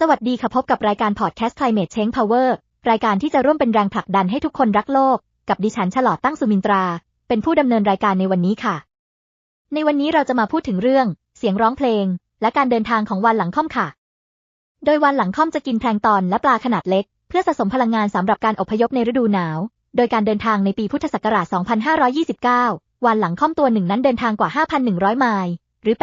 สวัสดีค่ะพบกับรายการพอดแคสต์ Climate Change Power รายการที่จะร่วมเป็นแรงผลักดันให้ทุกคนรักโลก กับดิฉันฉลอดตั้งสุมินตรา เป็นผู้ดำเนินรายการในวันนี้ค่ะ ในวันนี้เราจะมาพูดถึงเรื่อง เสียงร้องเพลง และการเดินทางของวานหลังค่อมค่ะ โดยวานหลังค่อมจะกินแพลงตอนและปลาขนาดเล็ก เพื่อสะสมพลังงานสำหรับการอพยพในฤดูหนาว โดยการเดินทางในปีพุทธศักราช 2529 วานหลังค่อมตัวหนึ่งนั้นเดินทางกว่า 5,100 ไมล์หรือ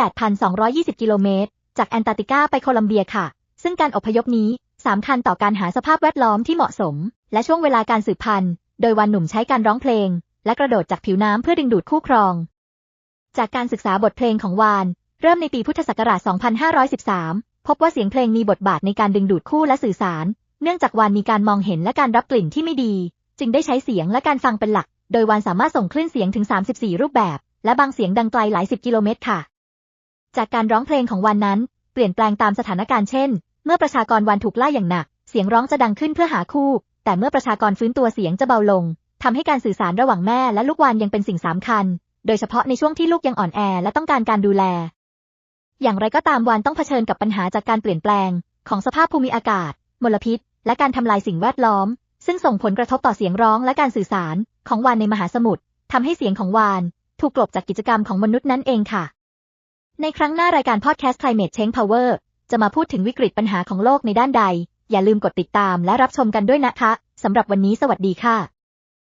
8,220 กิโลเมตรจากแอนตาร์กติกาไปโคลัมเบียค่ะ ซึ่งการอพยพนี้สำคัญต่อการหาสภาพแวดล้อมที่เหมาะสม และช่วงเวลาการสืบพันธุ์ โดยวานหนุ่มใช้การร้องเพลง และกระโดดจากผิวน้ำเพื่อดึงดูดคู่ครอง จากการศึกษาบทเพลงของวาน เริ่มในปีพุทธศักราช 2513 พบว่าเสียงเพลงมีบทบาทในการดึงดูดคู่และสื่อสาร เนื่องจากวานมีการมองเห็นและการรับกลิ่นที่ไม่ดี จึงได้ใช้เสียงและการฟังเป็นหลัก โดยวานสามารถส่งคลื่นเสียงถึง 34 รูปแบบ และบางเสียงดังไกลหลายสิบกิโลเมตรค่ะ จากการร้องเพลงของวานนั้น เปลี่ยนแปลงตามสถานการณ์เช่น เมื่อประชากรวานถูกล่าอย่างหนัก เสียงร้องจะดังขึ้นเพื่อหาคู่ แต่เมื่อประชากรฟื้นตัวเสียงจะเบาลงทำให้การสื่อสารระหว่างแม่และลูกวานยังเป็นสิ่งสำคัญ โดยเฉพาะในช่วงที่ลูกยังอ่อนแอและต้องการการดูแล อย่างไรก็ตามวานต้องเผชิญกับปัญหาจากการเปลี่ยนแปลง ของสภาพภูมิอากาศ มลพิษ และการทำลายสิ่งแวดล้อม ซึ่งส่งผลกระทบต่อเสียงร้องและการสื่อสารของวานในมหาสมุทรทำให้เสียงของวานถูกกลบจากกิจกรรมของมนุษย์นั่นเองค่ะ ในครั้งหน้ารายการพอดแคสต์ Climate Change Power จะมาพูดถึงวิกฤตปัญหาของโลกในด้านใด อย่าลืมกดติดตามและรับชมกันด้วยนะคะสำหรับวันนี้สวัสดีค่ะ